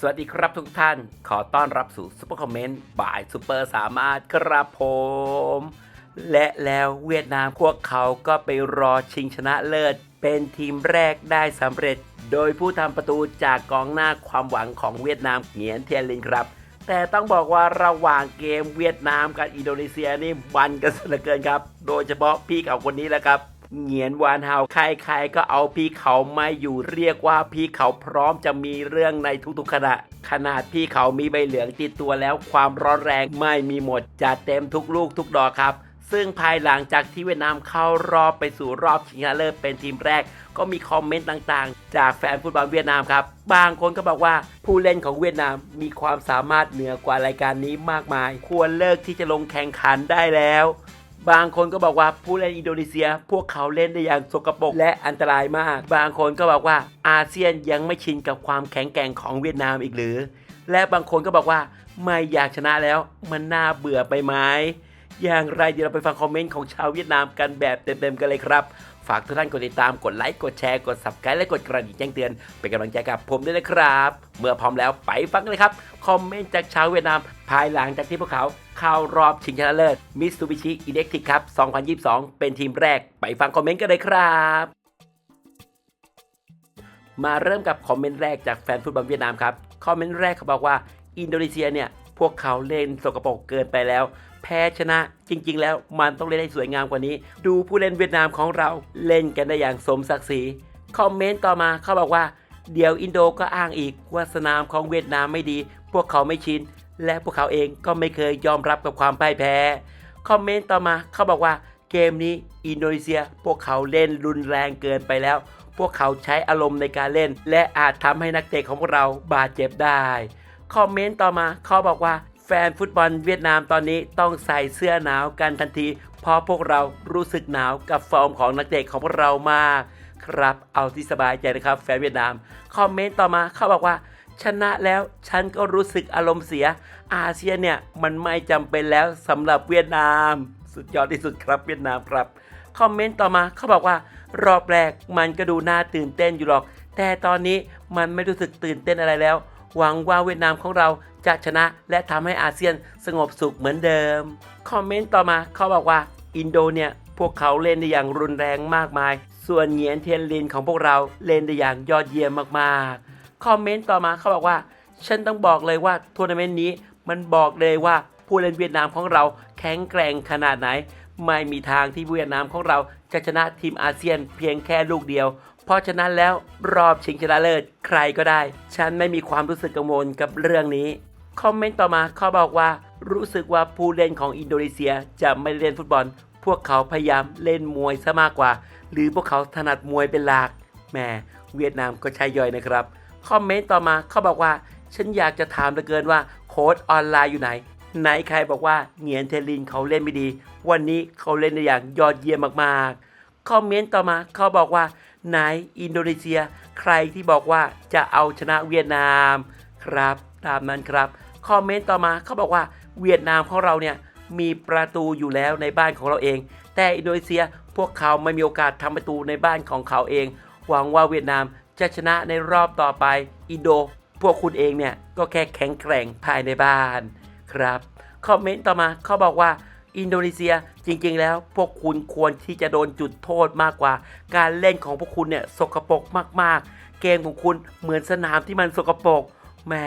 สวัสดีครับทุกท่าน ขอต้อนรับสู่ซุปเปอร์คอมเมนต์บ่ายซุปเปอร์สามารถครับผม และแล้วเวียดนามพวกเขาก็ไปรอชิงชนะเลิศ เป็นทีมแรกได้สำเร็จ โดยผู้ทำประตูจากกองหน้าความหวังของเวียดนามเหงียนเทียนลินครับ แต่ต้องบอกว่าระหว่างเกมเวียดนามกับอินโดนีเซียนี่มันกันเหลือเกินครับ โดยเฉพาะพี่เขาคนนี้แหละครับ เหงียนวานเฮาใครๆก็เอาพี่เขาไม่อยู่เรียกว่าพี่เขาพร้อมจะมีเรื่องในทุกๆขณะ ขนาดพี่เขามีใบเหลืองติดตัวแล้วความร้อนแรงไม่มีหมดจัดเต็มทุกลูกทุกดอกครับ ซึ่งภายหลังจากที่เวียดนามเข้ารอบไปสู่รอบชิงชนะเลิศเป็นทีมแรก ก็มีคอมเมนต์ต่างๆ จากแฟนฟุตบอลเวียดนามครับบางคนก็บอกว่าผู้เล่นของเวียดนามมีความสามารถเหนือกว่ารายการนี้มากมาย ควรเลิกที่จะลงแข่งขันได้แล้ว บางคนก็บอกว่าผู้เล่นอินโดนีเซีย พวกเขาเล่นได้อย่างสกปรกและอันตรายมาก บางคนก็บอกว่าอาเซียนยังไม่ชินกับความแข็งแกร่งของเวียดนามอีกหรือ และบางคนก็บอกว่าไม่อยากชนะแล้ว มันน่าเบื่อไปไหมอย่างไรเดี๋ยวเราไปฟังคอมเมนต์ของชาวเวียดนามกันแบบเต็มๆกันเลยครับ ฝากทุกท่านกดติดตามกดไลค์กดแชร์กด subscribe และกดกระดิ่งแจ้งเตือน เป็นกำลังใจกับผมด้วยนะครับ เมื่อพร้อมแล้วไปฟังกันเลยครับ คอมเมนต์จากชาวเวียดนาม ภายหลังจากที่พวกเขาเข้ารอบชิงชนะเลิศ Mitsubishi Electric ครับ 2022 เป็นทีมแรกไปฟังคอมเมนต์กันเลยครับมาเริ่มกับคอมเมนต์แรกจากแฟนฟุตบอลเวียดนามครับ คอมเมนต์แรกเขาบอกว่า อินโดนีเซียเนี่ย พวกเขาเล่นสกปรกเกินไปแล้วแพ้ชนะจริง ๆ แล้วมันต้องเล่นให้สวยงามกว่านี้ ดูผู้เล่นเวียดนามของเราเล่นกันได้อย่างสมศักดิ์ศรีคอมเมนต์ต่อมาเขาบอกว่า เดี๋ยวอินโดก็อ้างอีกว่าสนามของเวียดนามไม่ดี พวกเขาไม่ชิน และพวกเขาเองก็ไม่เคยยอมรับกับความพ่ายแพ้คอมเมนต์ต่อมาเขาบอกว่าเกมนี้อินโดนีเซีย พวกเขาเล่นรุนแรงเกินไปแล้ว พวกเขาใช้อารมณ์ในการเล่น และอาจทำให้นักเตะของพวกเราบาดเจ็บได้คอมเมนต์ต่อมาเขาบอกว่า แฟนฟุตบอลเวียดนามตอนนี้ต้องใส่เสื้อหนาวกันทันที เพราะพวกเรารู้สึกหนาวกับฟอร์มของนักเตะของพวกเรามาก ครับเอาที่สบายใจนะครับ แฟนเวียดนาม คอมเมนต์ต่อมาเขาบอกว่า ชนะแล้วฉันก็รู้สึกอารมณ์เสีย อาเซียนเนี่ยมันไม่จำเป็นแล้วสำหรับเวียดนาม สุดยอดที่สุดครับเวียดนามครับคอมเมนต์ต่อมาเขาบอกว่ารอบแรกมันก็ดูน่าตื่นเต้นอยู่หรอก แต่ตอนนี้มันไม่รู้สึกตื่นเต้นอะไรแล้ว หวังว่าเวียดนามของเราจะชนะและทำให้อาเซียนสงบสุขเหมือนเดิม คอมเมนต์ต่อมาเขาบอกว่าอินโดเนี่ยพวกเขาเล่นได้อย่างรุนแรงมากมาย ส่วนเหงียนเทียนลินของพวกเราเล่นได้อย่างยอดเยี่ยมมากๆ คอมเมนต์ต่อมาเขาบอกว่า ฉันต้องบอกเลยว่าทัวร์นาเมนต์นี้มันบอกเลยว่าผู้เล่นเวียดนามของเราแข็งแกร่งขนาดไหน ไม่มีทางที่เวียดนามของเราจะชนะทีมอาเซียนเพียงแค่ลูกเดียว เพราะฉะนั้นแล้วรอบชิงชนะเลิศใครก็ได้ ฉันไม่มีความรู้สึกกังวลกับเรื่องนี้ คอมเมนต์ต่อมาเขาบอกว่า รู้สึกว่าผู้เล่นของอินโดนีเซียจะไม่เล่นฟุตบอล พวกเขาพยายามเล่นมวยซะมากกว่า หรือพวกเขาถนัดมวยเป็นหลักแหมเวียดนามก็ใช่ย่อยนะครับ คอมเมนต์ต่อมาเขาบอกว่า ฉันอยากจะถามเหลือเกินว่าโค้ดออนไลน์อยู่ไหนไหนใครบอกว่าเหงียนเทลินเขาเล่นไม่ดี วันนี้เขาเล่นได้อย่างยอดเยี่ยมมากๆ คอมเมนต์ต่อมาเขาบอกว่า ไหนอินโดนีเซีย ใครที่บอกว่าจะเอาชนะเวียดนามครับ ตามนั้นครับ คอมเมนต์ต่อมาเขาบอกว่าเวียดนามของเราเนี่ยมีประตูอยู่แล้วในบ้านของเราเอง แต่อินโดนีเซียพวกเขาไม่มีโอกาสทำประตูในบ้านของเขาเอง หวังว่าเวียดนามจะชนะในรอบต่อไปอินโด พวกคุณเองเนี่ยก็แค่แข็งแกร่งภายในบ้านครับคอมเมนต์ต่อมาเขาบอกว่า อินโดนีเซียจริงๆ แล้วพวกคุณควรที่จะโดนจุดโทษมากกว่า การเล่นของพวกคุณเนี่ยสกปรกมากๆ เกมของคุณเหมือนสนามที่มันสกปรกแหม่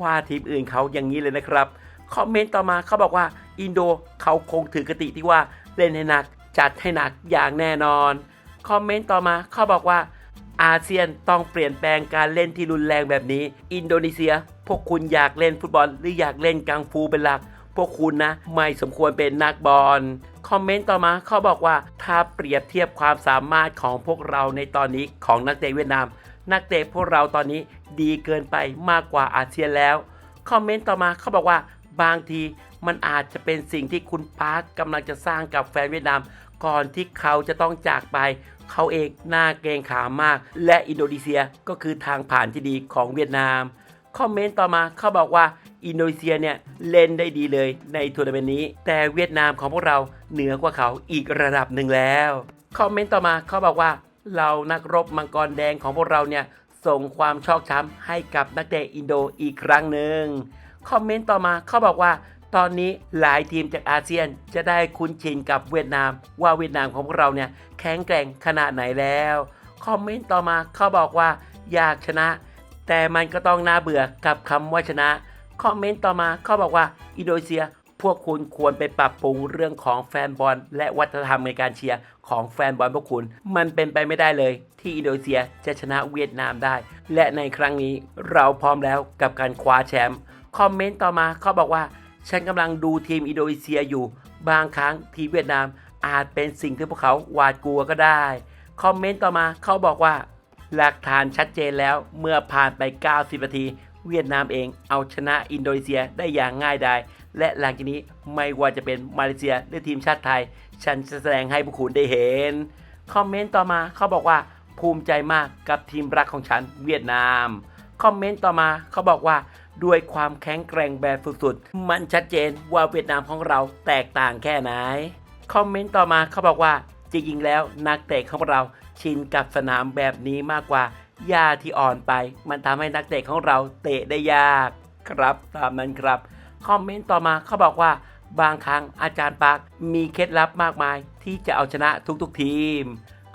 ว่าทีมอื่นเขาอย่างนี้เลยนะครับคอมเมนต์ต่อมาเขาบอกว่าอินโดเขาคงถือกติที่ว่าเล่นให้หนักจัดให้หนักอย่างแน่นอนคอมเมนต์ต่อมาเขาบอกว่าอาเซียนต้องเปลี่ยนแปลงการเล่นที่รุนแรงแบบนี้ อินโดนีเซีย พวกคุณอยากเล่นฟุตบอลหรืออยากเล่นกังฟูเป็นหลัก พวกคุณนะ ไม่สมควรเป็นนักบอลคอมเมนต์ต่อมาเขาบอกว่าถ้าเปรียบเทียบความสามารถของพวกเราในตอนนี้ของนักเตะเวียดนาม นักเตะพวกเราตอนนี้ดีเกินไปมากกว่าอาเซียนแล้วคอมเมนต์ต่อมาเขาบอกว่าบางทีมันอาจจะเป็นสิ่งที่คุณปาร์คกำลังจะสร้างกับแฟนเวียดนาม ก่อนที่เขาจะต้องจากไป เขาเองน่าเกรงขามมาก และอินโดนีเซียก็คือทางผ่านที่ดีของเวียดนาม คอมเมนต์ต่อมาเขาบอกว่าอินโดนีเซียเนี่ยเล่นได้ดีเลยในทัวร์นาเมนต์นี้ แต่เวียดนามของพวกเราเหนือกว่าเขาอีกระดับหนึ่งแล้ว คอมเมนต์ต่อมาเขาบอกว่าเรานักรบมังกรแดงของพวกเราเนี่ยส่งความชอกช้ำให้กับนักเตะอินโดอีกครั้งหนึ่งคอมเมนต์ต่อมาเขาบอกว่า ตอนนี้หลายทีมจากอาเซียนจะได้คุ้นชินกับเวียดนาม ว่าเวียดนามของพวกเราเนี่ยแข็งแกร่งขนาดไหนแล้ว คอมเมนต์ต่อมาเขาบอกว่าอยากชนะ แต่มันก็ต้องน่าเบื่อกับคำว่าชนะ คอมเมนต์ต่อมาเขาบอกว่าอินโดนีเซีย พวกคุณควรไปปรับปรุงเรื่องของแฟนบอล และวัฒนธรรมในการเชียร์ของแฟนบอลพวกคุณ มันเป็นไปไม่ได้เลย ที่อินโดนีเซียจะชนะเวียดนามได้ และในครั้งนี้เราพร้อมแล้วกับการคว้าแชมป์คอมเมนต์ต่อมาเขาบอกว่า ฉันกำลังดูทีมอินโดนีเซียอยู่ บางครั้งทีมเวียดนามอาจเป็นสิ่งที่พวกเขาหวาดกลัวก็ได้ คอมเมนต์ต่อมาเขาบอกว่า หลักฐานชัดเจนแล้วเมื่อผ่านไป 90 นาที เวียดนามเองเอาชนะอินโดนีเซียได้อย่างง่ายดาย และหลังจากนี้ไม่ว่าจะเป็นมาเลเซียหรือทีมชาติไทย ฉันจะแสดงให้พวกคุณได้เห็น คอมเมนต์ต่อมาเขาบอกว่าภูมิใจมากกับทีมรักของฉันเวียดนาม คอมเมนต์ต่อมาเขาบอกว่าด้วยความแข็งแกร่งแบบสุดๆ มันชัดเจนว่าเวียดนามของเราแตกต่างแค่ไหน คอมเมนต์ต่อมาเขาบอกว่าจริงๆแล้วนักเตะของเรา ชินกับสนามแบบนี้มากกว่าหญ้าที่อ่อนไป มันทำให้นักเตะของเราเตะได้ยากครับ ตามนั้นครับ คอมเมนต์ต่อมาเขาบอกว่า บางครั้งอาจารย์ปาร์คมีเคล็ดลับมากมาย ที่จะเอาชนะทุกๆทีม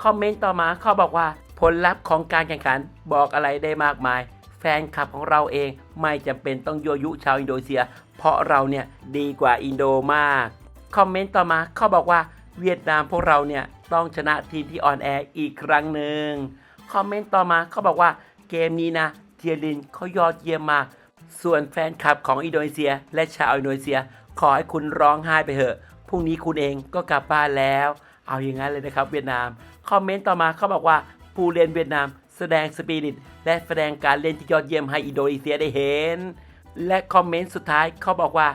คอมเมนต์ต่อมาเขาบอกว่า ผลลัพธ์ของการแข่งขันบอกอะไรได้มากมาย แฟนคลับของเราเองไม่จำเป็นต้องยั่วยุชาวอินโดนีเซีย เพราะเราเนี่ยดีกว่าอินโดมาก คอมเมนต์ต่อมาเขาบอกว่า เวียดนามพวกเราเนี่ยต้องชนะทีมที่ออนแอร์อีกครั้งหนึ่งคอมเมนต์ต่อมาเขาบอกว่าเกมนี้นะเทียรินเขายอดเยี่ยมมาก ส่วนแฟนคลับของอินโดนีเซีย และชาวอินโดนีเซีย ขอให้คุณร้องไห้ไปเถอะพรุ่งนี้คุณเองก็กลับบ้านแล้ว เอาอย่างนั้นเลยนะครับเวียดนามคอมเมนต์ต่อมาเขาบอกว่าผู้เล่นเวียดนาม แสดงสปิริตและแสดงการเล่นที่ยอดเยี่ยมให้อินโดนีเซียได้เห็น และคอมเมนต์สุดท้ายเขาบอกว่า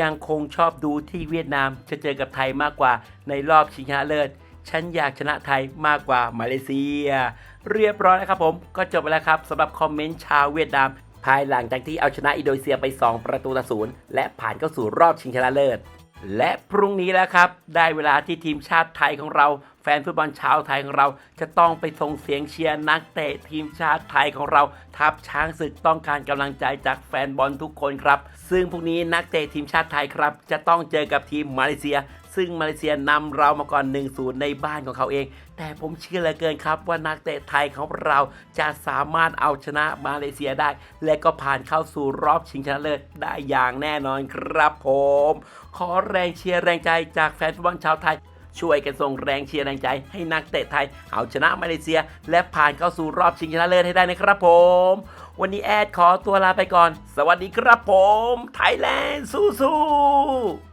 ยังคงชอบดูที่เวียดนามจะเจอกับไทยมากกว่าในรอบชิงชนะเลิศ ฉันอยากชนะไทยมากกว่ามาเลเซีย เรียบร้อยแล้วครับผม ก็จบไปแล้วครับสำหรับคอมเมนต์ชาวเวียดนาม ภายหลังจากที่เอาชนะอินโดนีเซียไป 2 ประตูต่อศูนย์และผ่านเข้าสู่รอบชิงชนะเลิศ และพรุ่งนี้แล้วครับ ได้เวลาที่ทีมชาติไทยของเรา แฟนฟุตบอลชาวไทยของเรา จะต้องไปส่งเสียงเชียร์นักเตะทีมชาติไทยของเรา ทัพช้างศึกต้องการกำลังใจจากแฟนบอลทุกคนครับ ซึ่งพรุ่งนี้นักเตะทีมชาติไทยครับ จะต้องเจอกับทีมมาเลเซีย ซึ่งมาเลเซียนำเรามาก่อน 1-0 ในบ้านของเขาเอง แต่ผมเชื่อเหลือเกินครับว่านักเตะไทยของเราจะสามารถเอาชนะมาเลเซียได้ และก็ผ่านเข้าสู่รอบชิงชนะเลิศได้อย่างแน่นอนครับผม ขอแรงเชียร์แรงใจจากแฟนฟุตบอลชาวไทยช่วยกันส่งแรงเชียร์แรงใจให้นักเตะไทย เอาชนะมาเลเซีย และผ่านเข้าสู่รอบชิงชนะเลิศให้ได้นะครับผม วันนี้แอดขอตัวลาไปก่อน สวัสดีครับผม ไทยแลนด์สู้ๆ